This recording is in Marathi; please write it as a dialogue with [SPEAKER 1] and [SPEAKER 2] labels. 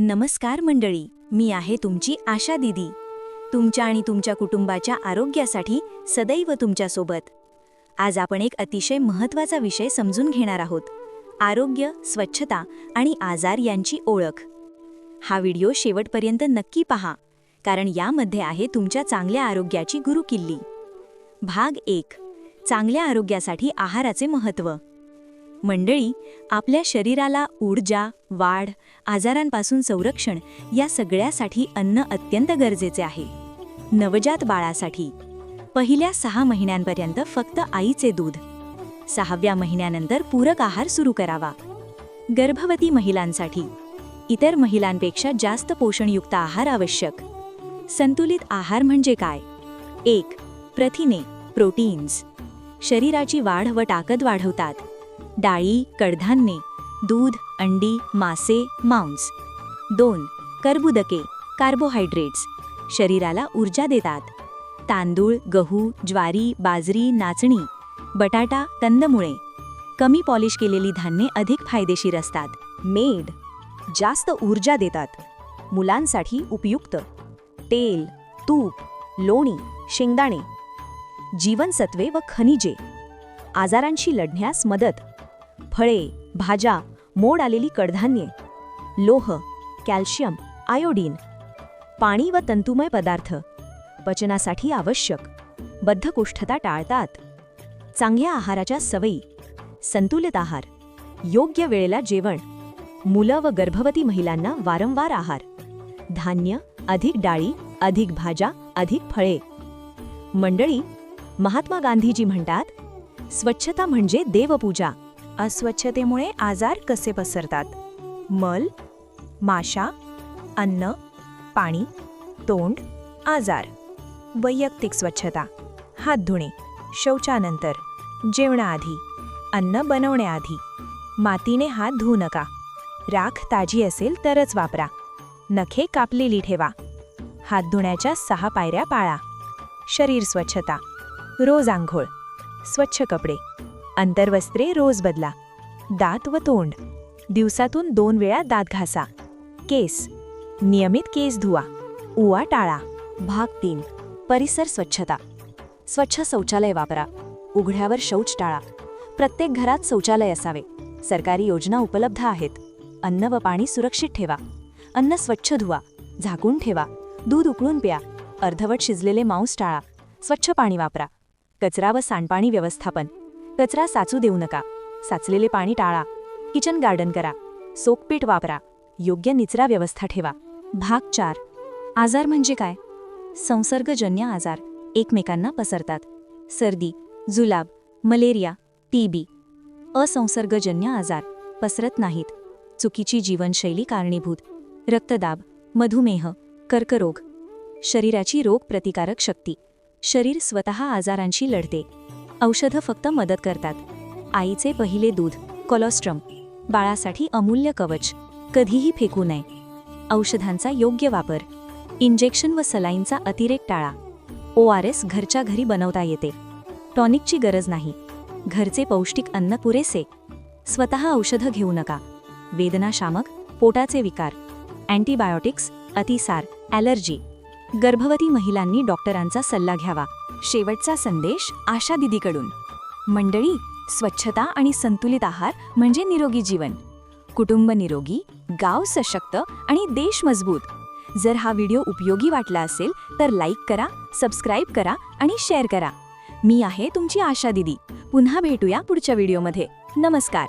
[SPEAKER 1] नमस्कार मंडळी मी आहे तुमची आशा दिदी. तुमच्या आणि तुमच्या कुटुंबाच्या आरोग्यासाठी सदैव तुमच्यासोबत. आज आपण एक अतिशय महत्त्वाचा विषय समजून घेणार आहोत. आरोग्य स्वच्छता आणि आजार यांची ओळख. हा व्हिडिओ शेवटपर्यंत नक्की पहा कारण यामध्ये आहे तुमच्या चांगल्या आरोग्याची गुरुकिल्ली. भाग एक. चांगल्या आरोग्यासाठी आहाराचे महत्त्व. मंडळी आपल्या शरीराला ऊर्जा वाढ आजारांपासून संरक्षण या सगळ्यासाठी अन्न अत्यंत गरजेचे आहे. नवजात बाळासाठी. पहिल्या सहा महिन्यांपर्यंत फक्त आईचे दूध. सहाव्या महिन्यानंतर पूरक आहार सुरू करावा. गर्भवती महिलांसाठी. इतर महिलांपेक्षा जास्त पोषणयुक्त आहार आवश्यक. संतुलित आहार म्हणजे काय? एक प्रथिने प्रोटीन्स. शरीराची वाढ व ताकद वाढवतात. डाळी कडधान्ये दूध अंडी मासे मांस. दोन कर्बुदके कार्बोहायड्रेट्स शरीराला ऊर्जा देतात. तांदूळ गहू ज्वारी बाजरी नाचणी बटाटा कंदमुळे. कमी पॉलिश केलेली धान्ये अधिक फायदेशीर असतात.
[SPEAKER 2] मेड. जास्त ऊर्जा देतात. मुलांसाठी उपयुक्त. तेल तूप लोणी शेंगदाणे. जीवनसत्वे व खनिजे. आजारांशी लढण्यास मदत. फळे भाज्या मोड आलेली कडधान्ये लोह कॅल्शियम आयोडीन पाणी व तंतुमय पदार्थ पचनासाठी आवश्यक बद्धकोष्ठता टाळतात. चांगल्या आहाराच्या सवयी संतुलित आहार योग्य वेळेला जेवण मुलं व गर्भवती महिलांना वारंवार आहार धान्य अधिक डाळी अधिक भाज्या अधिक फळे. मंडळी महात्मा गांधीजी म्हणतात स्वच्छता म्हणजे देवपूजा. अस्वच्छतेमुळे आजार कसे पसरतात? मल माशा अन्न पाणी तोंड आजार वैयक्तिक स्वच्छता हात धुणे शौचानंतर जेवणाआधी अन्न बनवण्याआधी मातीने हात धुऊ नका राख ताजी असेल तरच वापरा नखे कापलेली ठेवा हात धुण्याच्या सहा पायऱ्या पाळा शरीर स्वच्छता रोज आंघोळ स्वच्छ कपडे अंतर्वस्त्रे रोज बदला. दात व तोंड. दिवसातून दोन वेळा दात घासा. केस. नियमित केस धुवा. उवा टाळा. भाग तीन. परिसर स्वच्छता. स्वच्छ शौचालय वापरा. उघड्यावर शौच टाळा. प्रत्येक घरात शौचालय असावे. सरकारी योजना उपलब्ध आहेत. अन्न व पाणी सुरक्षित ठेवा. अन्न स्वच्छ धुवा. झाकून ठेवा. दूध उकळून प्या. अर्धवट शिजलेले मांस टाळा. स्वच्छ पाणी वापरा. कचरा व सांडपाणी व्यवस्थापन. कचरा साचू देऊ नका. साचलेले पाणी टाळा. किचन गार्डन करा. सोकपीठ वापरा. योग्य निचरा व्यवस्था ठेवा. भाग चार. आजार म्हणजे काय? संसर्गजन्य आजार. एकमेकांना पसरतात. सर्दी जुलाब मलेरिया टीबी असंसर्गजन्य आजार. पसरत नाहीत. चुकीची जीवनशैली कारणीभूत. रक्तदाब मधुमेह कर्करोग. शरीराची रोगप्रतिकारक शक्ती. शरीर स्वतः आजारांशी लढते. औषधं फक्त मदत करतात. आईचे पहिले दूध कोलोस्ट्रम बाळासाठी अमूल्य कवच कधीही फेकू नये. औषधांचा योग्य वापर इंजेक्शन व सलाईनचा अतिरेक टाळा. ओ आर एस घरच्या घरी बनवता येते. टॉनिकची गरज नाही. घरचे पौष्टिक अन्न पुरेसे. स्वतः औषधं घेऊ नका. वेदनाशामक पोटाचे विकार. अँटीबायोटिक्स अतिसार ॲलर्जी. गर्भवती महिलांनी डॉक्टरांचा सल्ला घ्यावा. शेवटचा संदेश आशा दिदीकडून. मंडळी स्वच्छता आणि संतुलित आहार म्हणजे निरोगी जीवन. कुटुंब निरोगी गाव सशक्त आणि देश मजबूत. जर हा व्हिडिओ उपयोगी वाटला असेल तर लाईक करा सबस्क्राईब करा आणि शेअर करा. मी आहे तुमची आशा दिदी. पुन्हा भेटूया पुढच्या व्हिडिओमध्ये. नमस्कार.